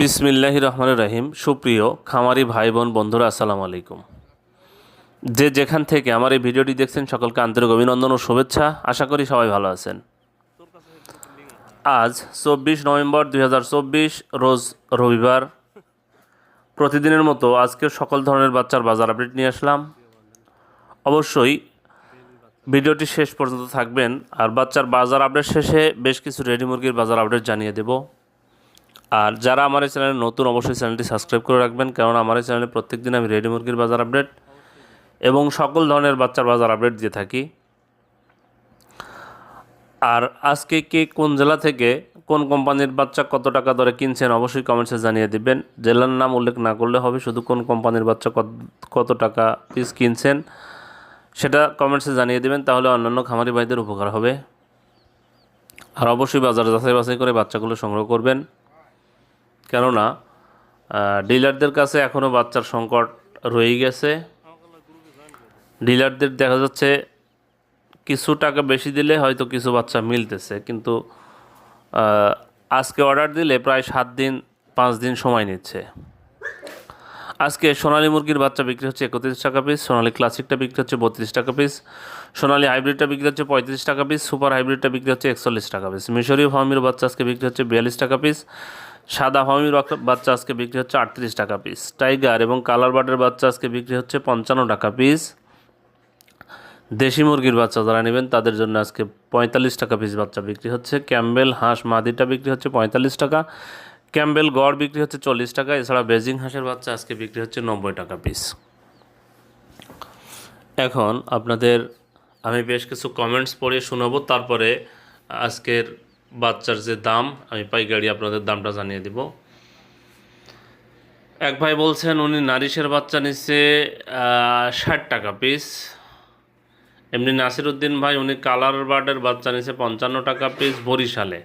বিসমিল্লাহ রহমান রহিম। সুপ্রিয় খামারি ভাই বোন বন্ধুরা, আসসালামু আলাইকুম। যে যেখান থেকে আমার এই ভিডিওটি দেখছেন, সকলকে আন্তরিক অভিনন্দন ও শুভেচ্ছা। আশা করি সবাই ভালো আছেন। আজ চব্বিশ নভেম্বর দু হাজার চব্বিশ, রোজ রবিবার। প্রতিদিনের মতো আজকে সকল ধরনের বাচ্চার বাজার আপডেট নিয়ে আসলাম। অবশ্যই ভিডিওটি শেষ পর্যন্ত থাকবেন, আর বাচ্চার বাজার আপডেট শেষে বেশ কিছু রেডি মুরগির বাজার আপডেট জানিয়ে দেবো। আর যারা আমার এই চ্যানেলে নতুন, অবশ্যই চ্যানেলটি সাবস্ক্রাইব করে রাখবেন কারণ আমার এই চ্যানেলে প্রত্যেক দিন আমি রেডি মুরগির বাজার আপডেট এবং সকল ধরনের বাচ্চার বাজার আপডেট দিয়ে থাকি। আর আজকে কে কোন জেলা থেকে কোন কোম্পানির বাচ্চা কত টাকা দরে কিনছেন অবশ্যই কমেন্টসে জানিয়ে দিবেন। জেলার নাম উল্লেখ না করলে হবে, শুধু কোন কোম্পানির বাচ্চা কত টাকা পিস কিনছেন সেটা কমেন্টসে জানিয়ে দেবেন, তাহলে অন্যান্য খামারি ভাইদের উপকার হবে। আর অবশ্যই বাজার যাচাই বাছাই করে বাচ্চাগুলো সংগ্রহ করবেন। কেননা ডিলারদের কাছে এখনও বাচ্চার সংকট রয়ে গেছে। ডিলারদের দেখা যাচ্ছে কিছু টাকা বেশি দিলে হয়তো কিছু বাচ্চা মিলতেছে, কিন্তু আজকে অর্ডার দিলে প্রায় সাত দিন, পাঁচ দিন সময় নিচ্ছে। আজকে সোনালী মুরগির বাচ্চা বিক্রি হচ্ছে একত্রিশ টাকা পিস সোনালী ক্লাসিকটা বিক্রি হচ্ছে বত্রিশ টাকা পিস সোনালী হাইব্রিডটা বিক্রি হচ্ছে পঁয়ত্রিশ টাকা পিস সুপার হাইব্রিডটা বিক্রি হচ্ছে একচল্লিশ টাকা পিস মিশরীয় ফার্মির বাচ্চা আজকে বিক্রি হচ্ছে বিয়াল্লিশ টাকা পিস সাদা বাক- বাচ্চা আজকে বিক্রি হচ্ছে আটত্রিশ টাকা পিস টাইগার এবং কালার বাটের বাচ্চা আজকে বিক্রি হচ্ছে পঞ্চান্ন টাকা পিস দেশি মুরগির বাচ্চা যারা নেবেন, তাদের জন্য আজকে পঁয়তাল্লিশ টাকা পিস বাচ্চা বিক্রি হচ্ছে। ক্যাম্বেল হাঁস মাদিটা বিক্রি হচ্ছে পঁয়তাল্লিশ টাকা। ক্যাম্বেল গড় বিক্রি হচ্ছে চল্লিশ টাকা। এছাড়া বেজিং হাঁসের বাচ্চা আজকে বিক্রি হচ্ছে নব্বই টাকা পিস এখন আপনাদের আমি বেশ কিছু কমেন্টস পড়ে শোনাবো। তারপরে আজকের বাচ্চার যে দাম, আমি পাইকারি আপনাদের দামটা জানিয়ে দিব। এক ভাই বলছেন, উনি নারিশের বাচ্চা নিচ্ছে ষাট টাকা পিস এমনি নাসির উদ্দিন ভাই, উনি কালার বার্ডের বাচ্চা নিচ্ছে পঞ্চান্ন টাকা পিস বরিশালে।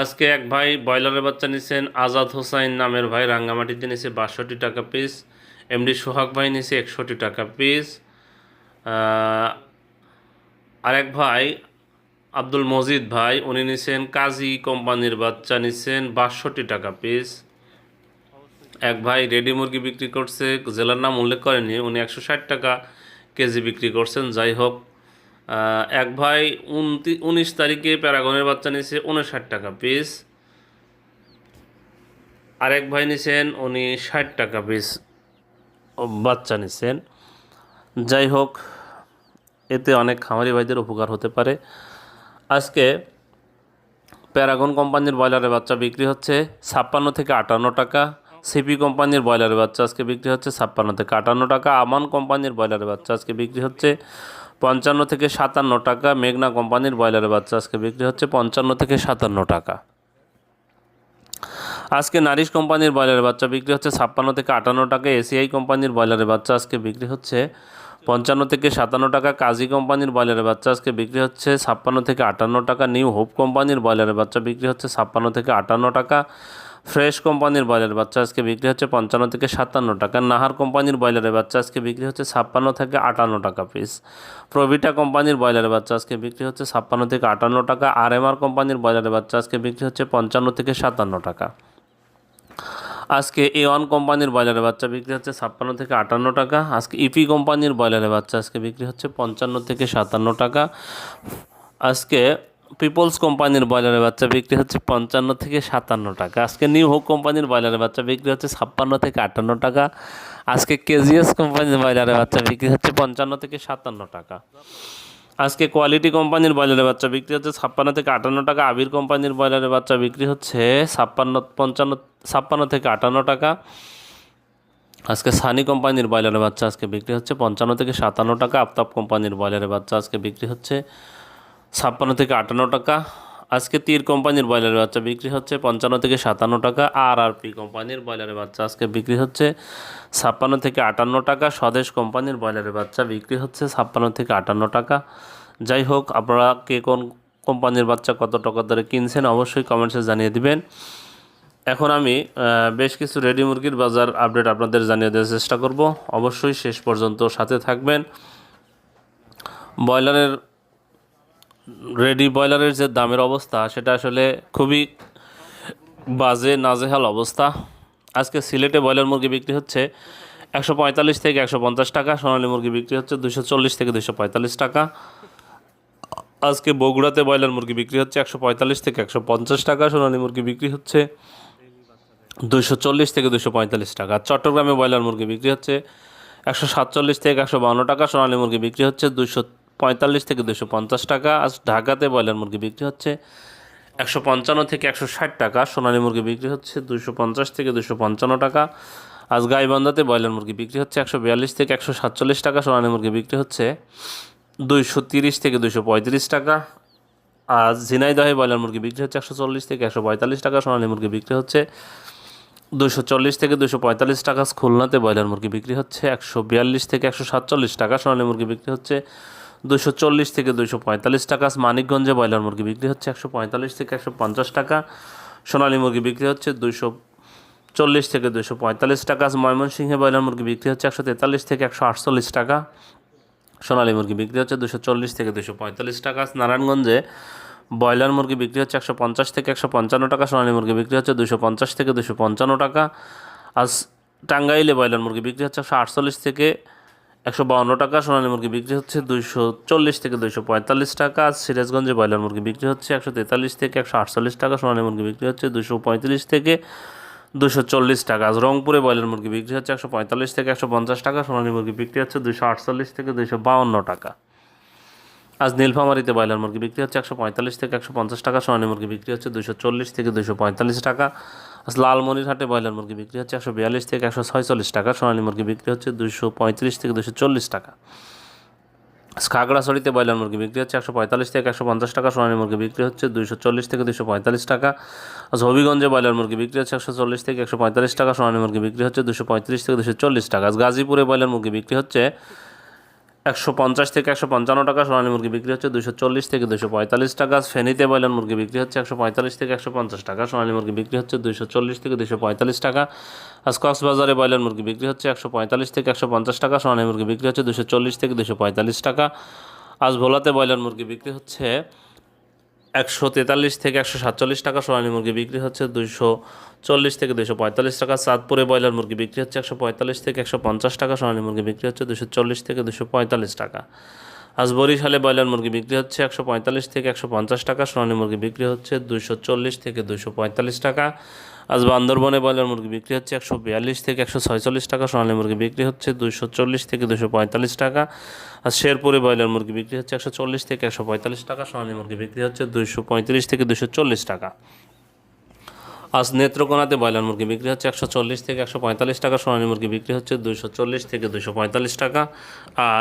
আজকে এক ভাই ব্রয়লারের বাচ্চা নিচ্ছেন, আজাদ হোসাইন নামের ভাই, রাঙ্গামাটিতে নিচ্ছে বাষট্টি টাকা পিস এমডি সোহাগ ভাই নিচ্ছে একষট্টি টাকা পিস আরেক ভাই আব্দুল মজিদ ভাই, উনি নিছেন কাজী কোম্পানির বাচ্চা নিচ্ছেন বাষট্টি টাকা পিস এক ভাই রেডি মুরগি বিক্রি করছে, জেলার নাম উল্লেখ করেনি, উনি একশো ষাট টাকা কেজি বিক্রি করছেন, যাই হোক। এক ভাই উনিশ তারিখে প্যারাগনের বাচ্চা নিছে উনষাট টাকা পিস আরেক ভাই নিছেন, উনি ষাট টাকা পিস বাচ্চা নিছেন। যাই হোক, এতে অনেক খামারি ভাইদের উপকার হতে পারে। আজকে প্যারাগন কোম্পানির ব্রয়লারের বাচ্চা বিক্রি হচ্ছে ছাপ্পান্ন থেকে আটান্ন টাকা। সিপি কোম্পানির ব্রয়লারের বাচ্চা আজকে বিক্রি হচ্ছে ছাপ্পান্ন থেকে আটান্ন টাকা। আমান কোম্পানির ব্রয়লারের বাচ্চা আজকে বিক্রি হচ্ছে পঞ্চান্ন থেকে সাতান্ন টাকা। মেঘনা কোম্পানির ব্রয়লারের বাচ্চা আজকে বিক্রি হচ্ছে পঞ্চান্ন থেকে সাতান্ন টাকা। আজকে নারিশ কোম্পানির ব্রয়লারের বাচ্চা বিক্রি হচ্ছে ছাপ্পান্ন থেকে আটান্ন টাকা। এসিআই কোম্পানির ব্রয়লারের বাচ্চা আজকে বিক্রি হচ্ছে পঞ্চান্ন থেকে সাতান্ন টাকা কাজী কোম্পানির ব্রয়লারের বাচ্চা আজকে বিক্রি হচ্ছে ছাপ্পান্ন থেকে আটান্ন টাকা, নিউ হোপ কোম্পানির ব্রয়লারের বাচ্চা বিক্রি হচ্ছে ছাপ্পান্ন থেকে আটান্ন টাকা, ফ্রেশ কোম্পানির ব্রয়লারের বাচ্চা আজকে বিক্রি হচ্ছে পঞ্চান্ন থেকে সাতান্ন টাকা, নাহার কোম্পানির ব্রয়লারের বাচ্চা আজকে বিক্রি হচ্ছে ছাপ্পান্ন থেকে আটান্ন টাকা পিস প্রভিটা কোম্পানির ব্রয়লারের বাচ্চা আজকে বিক্রি হচ্ছে ছাপ্পান্ন থেকে আটান্ন টাকা, আর এম কোম্পানির ব্রয়লারের বাচ্চা আজকে বিক্রি হচ্ছে পঞ্চান্ন থেকে সাতান্ন টাকা। আজকে এ ওয়ান কোম্পানির ব্রয়লারের বাচ্চা বিক্রি হচ্ছে ছাপ্পান্ন থেকে আটান্ন টাকা। আজকে ইপি কোম্পানির ব্রয়লারের বাচ্চা আজকে বিক্রি হচ্ছে পঞ্চান্ন থেকে সাতান্ন টাকা। আজকে পিপলস কোম্পানির ব্রয়লারের বাচ্চা বিক্রি হচ্ছে পঞ্চান্ন থেকে সাতান্ন টাকা। আজকে নিউ হোক কোম্পানির ব্রয়লারের বাচ্চা বিক্রি হচ্ছে ছাপ্পান্ন থেকে আটান্ন টাকা। আজকে কেজিএস কোম্পানির ব্রয়লারের বাচ্চা বিক্রি হচ্ছে পঞ্চান্ন থেকে সাতান্ন টাকা। আজকে কোয়ালিটি কোম্পানির ব্রয়লারের বাচ্চা বিক্রি হচ্ছে ছাপ্পান্ন থেকে আটান্ন টাকা, আবির কোম্পানির ব্রয়লারের বাচ্চা বিক্রি হচ্ছে ছাপ্পান্ন, পঞ্চান্ন, ছাপ্পান্ন থেকে আটান্ন টাকা। আজকে সানি কোম্পানির ব্রয়লারের বাচ্চা আজকে বিক্রি হচ্ছে পঞ্চান্ন থেকে সাতান্ন টাকা, আফতাব কোম্পানির ব্রয়লারের বাচ্চা আজকে বিক্রি হচ্ছে ছাপ্পান্ন থেকে আটান্ন টাকা। আজকে তীর কোম্পানির ব্রয়লারের বাচ্চা বিক্রি হচ্ছে পঞ্চান্ন থেকে সাতান্ন টাকা, আর আর পি কোম্পানির ব্রয়লারের বাচ্চা আজকে বিক্রি হচ্ছে ছাপ্পান্ন থেকে আটান্ন টাকা, স্বদেশ কোম্পানির ব্রয়লারের বাচ্চা বিক্রি হচ্ছে ছাপ্পান্ন থেকে আটান্ন টাকা। যাই হোক, আপনারা কে কোন কোম্পানির বাচ্চা কত টাকা ধরে কিনছেন অবশ্যই কমেন্টসে জানিয়ে দিবেন। এখন আমি বেশ কিছু রেডি মুরগির বাজার আপডেট আপনাদের জানিয়ে দেওয়ার চেষ্টা করব। অবশ্যই শেষ পর্যন্ত সাথে থাকবেন। ব্রয়লারের রেডি ব্রয়লারের যে দামের অবস্থা, সেটা আসলে খুবই বাজে, নাজেহাল অবস্থা। আজকে সিলেটে ব্রয়লার মুরগি বিক্রি হচ্ছে একশো পঁয়তাল্লিশ থেকে একশো পঞ্চাশ টাকা, সোনালী মুরগি বিক্রি হচ্ছে দুশো চল্লিশ থেকে দুশো পঁয়তাল্লিশ টাকা। আজকে বগুড়াতে ব্রয়লার মুরগি বিক্রি হচ্ছে একশো পঁয়তাল্লিশ থেকে একশো পঞ্চাশ টাকা, সোনালী মুরগি বিক্রি হচ্ছে দুশো চল্লিশ থেকে দুশো পঁয়তাল্লিশ টাকা। চট্টগ্রামে ব্রয়লার মুরগি বিক্রি হচ্ছে একশো সাতচল্লিশ থেকে একশো বাউন্ন টাকা, সোনালী মুরগি বিক্রি হচ্ছে দুশো পঁয়তাল্লিশ থেকে দুশো পঞ্চাশ টাকা। আজ ঢাকাতে ব্রয়লার মুরগি বিক্রি হচ্ছে একশো পঞ্চান্ন থেকে একশো ষাট টাকা। সোনালী মুরগি বিক্রি হচ্ছে দুশো পঞ্চাশ থেকে দুশো পঞ্চান্ন টাকা। আজ গাইবান্ধাতে ব্রয়লার মুরগি বিক্রি হচ্ছে একশো বিয়াল্লিশ থেকে একশো সাতচল্লিশ টাকা। সোনালী মুরগি বিক্রি হচ্ছে দুইশো তিরিশ থেকে দুশো পঁয়ত্রিশ টাকা। আজ ঝিনাইদহে ব্রয়লার মুরগি বিক্রি হচ্ছে একশো চল্লিশ থেকে একশো পঁয়তাল্লিশ টাকা। সোনালী মুরগি বিক্রি হচ্ছে দুশো চল্লিশ থেকে দুশো পঁয়তাল্লিশ টাকা। খুলনাতে ব্রয়লার মুরগি বিক্রি হচ্ছে একশো বিয়াল্লিশ থেকে একশো সাতচল্লিশ টাকা। সোনালী মুরগি বিক্রি হচ্ছে দুশো চল্লিশ থেকে দুশো পঁয়তাল্লিশ টাকা। মানিকগঞ্জে ব্রয়লার মুরগি বিক্রি হচ্ছে একশো পঁয়তাল্লিশ থেকে একশো পঞ্চাশ টাকা। সোনালী মুরগি বিক্রি হচ্ছে দুশো চল্লিশ থেকে দুশো পঁয়তাল্লিশ টাকা। ময়মনসিংহে ব্রয়লার মুরগি বিক্রি হচ্ছে একশো তেতাল্লিশ থেকে একশো আটচল্লিশ টাকা। সোনালী মুরগি বিক্রি হচ্ছে দুশো চল্লিশ থেকে দুশো পঁয়তাল্লিশ টাকা। নারায়ণগঞ্জে ব্রয়লার মুরগি বিক্রি হচ্ছে একশো পঞ্চাশ থেকে একশো পঞ্চান্ন টাকা। সোনালী মুরগি বিক্রি হচ্ছে দুশো পঞ্চাশ থেকে দুশো পঞ্চান্ন টাকা। আজ টাঙ্গাইলে ব্রয়লার মুরগি বিক্রি হচ্ছে একশো আটচল্লিশ থেকে একশো বাউন্ন টাকা, সোনালী মুরগি বিক্রি হচ্ছে দুইশো চল্লিশ থেকে দুইশো পঁয়তাল্লিশ টাকা। সিরাজগঞ্জে ব্রয়লার মুরগি বিক্রি হচ্ছে একশো তেতাল্লিশ থেকে একশো আটচল্লিশ টাকা, সোনালী মুরগি বিক্রি হচ্ছে দুশো পঁয়ত্রিশ থেকে দুশো চল্লিশ টাকা। আজ রংপুরে ব্রয়লার মুরগি বিক্রি হচ্ছে একশো পঁয়তাল্লিশ থেকে একশো পঞ্চাশ টাকা, সোনালী মুরগি বিক্রি হচ্ছে দুশো আটচল্লিশ থেকে দুশো বাউন্ন টাকা। আজ নীলফামারিতে ব্রয়লার মুরগি বিক্রি হচ্ছে একশো পঁয়তাল্লিশ থেকে একশো পঞ্চাশ টাকা, সোনালী মুরগি বিক্রি হচ্ছে দুশো চল্লিশ থেকে দুশো পঁয়তাল্লিশ টাকা। লালমনিরহাটে ব্রয়লার মুরগি বিক্রি হচ্ছে একশো বিয়াল্লিশ থেকে একশো ছয়চল্লিশ টাকা, সোনালী মুরগি বিক্রি হচ্ছে দুশো পঁয়ত্রিশ থেকে দুশো চল্লিশ টাকা। আজ খাগড়াছড়িতে ব্রয়লার মুরগি বিক্রি হচ্ছে একশো পঁয়তাল্লিশ থেকে একশো পঞ্চাশ টাকা, সোনালী মুরগি বিক্রি হচ্ছে দুশো চল্লিশ থেকে দুশো পঁয়তাল্লিশ টাকা। আজ হবিগঞ্জে ব্রয়লার মুরগি বিক্রি হচ্ছে একশো চল্লিশ থেকে একশো পঁয়তাল্লিশ টাকা, সোনালী মুরগি বিক্রি হচ্ছে দুশো পঁয়ত্রিশ থেকে দুশো চল্লিশ টাকা। গাজীপুরে ব্রয়লার মুরগি বিক্রি হচ্ছে একশো পঞ্চাশ থেকে একশো পঞ্চান্ন টাকা সোনালী মুরগি বিক্রি হচ্ছে দুশো চল্লিশ থেকে দুশো পঁয়তাল্লিশ টাকা। ফেনীতে বয়লার মুরগি বিক্রি হচ্ছে একশো পঁয়তাল্লিশ থেকে একশো পঞ্চাশ টাকা, সোনালী মুরগি বিক্রি হচ্ছে দুশো চল্লিশ থেকে দুশো পঁয়তাল্লিশ টাকা। আজ কক্সবাজারে বয়লার মুরগি বিক্রি হচ্ছে একশো পঁয়তাল্লিশ থেকে একশো পঞ্চাশ টাকা, সোনালী মুরগি বিক্রি হচ্ছে দুশো চল্লিশ থেকে দুশো পঁয়তাল্লিশ টাকা। আজ ভোলাতে বয়লার মুরগি বিক্রি হচ্ছে একশো তেতাল্লিশ থেকে একশো সাতচল্লিশ টাকা সোনালী মুরগি বিক্রি হচ্ছে দুশো চল্লিশ থেকে দুশো পঁয়তাল্লিশ টাকা। চাঁদপুরে ব্রয়লার মুরগি বিক্রি হচ্ছে একশো পঁয়তাল্লিশ থেকে একশো পঞ্চাশ টাকা, সোনালী মুরগি বিক্রি হচ্ছে দুশো চল্লিশ থেকে দুশো পঁয়তাল্লিশ টাকা। আজ বরিশালে ব্রয়লার মুরগি বিক্রি হচ্ছে একশো পঁয়তাল্লিশ থেকে একশো পঞ্চাশ টাকা, সোনালী মুরগি বিক্রি হচ্ছে দুশো চল্লিশ থেকে দুশো পঁয়তাল্লিশ টাকা। আজ বান্দরবনে ব্রয়লার মুরগি বিক্রি হচ্ছে একশো বিয়াল্লিশ থেকে একশো ছয়চল্লিশ টাকা, সোনালী মুরগি বিক্রি হচ্ছে দুশো চল্লিশ থেকে দুশো পঁয়তাল্লিশ টাকা। আর শেরপুরে ব্রয়লার মুরগি বিক্রি হচ্ছে একশো চল্লিশ থেকে একশো পঁয়তাল্লিশ টাকা, সোনালী মুরগি বিক্রি হচ্ছে দুশো পঁয়ত্রিশ থেকে দুশো চল্লিশ টাকা। আজ নেত্রকোনাতে ব্রয়লার মুরগি বিক্রি হচ্ছে একশো চল্লিশ থেকে একশো পঁয়তাল্লিশ টাকা, সোনালী মুরগি বিক্রি হচ্ছে দুশো চল্লিশ থেকে দুশো পঁয়তাল্লিশ টাকা। আর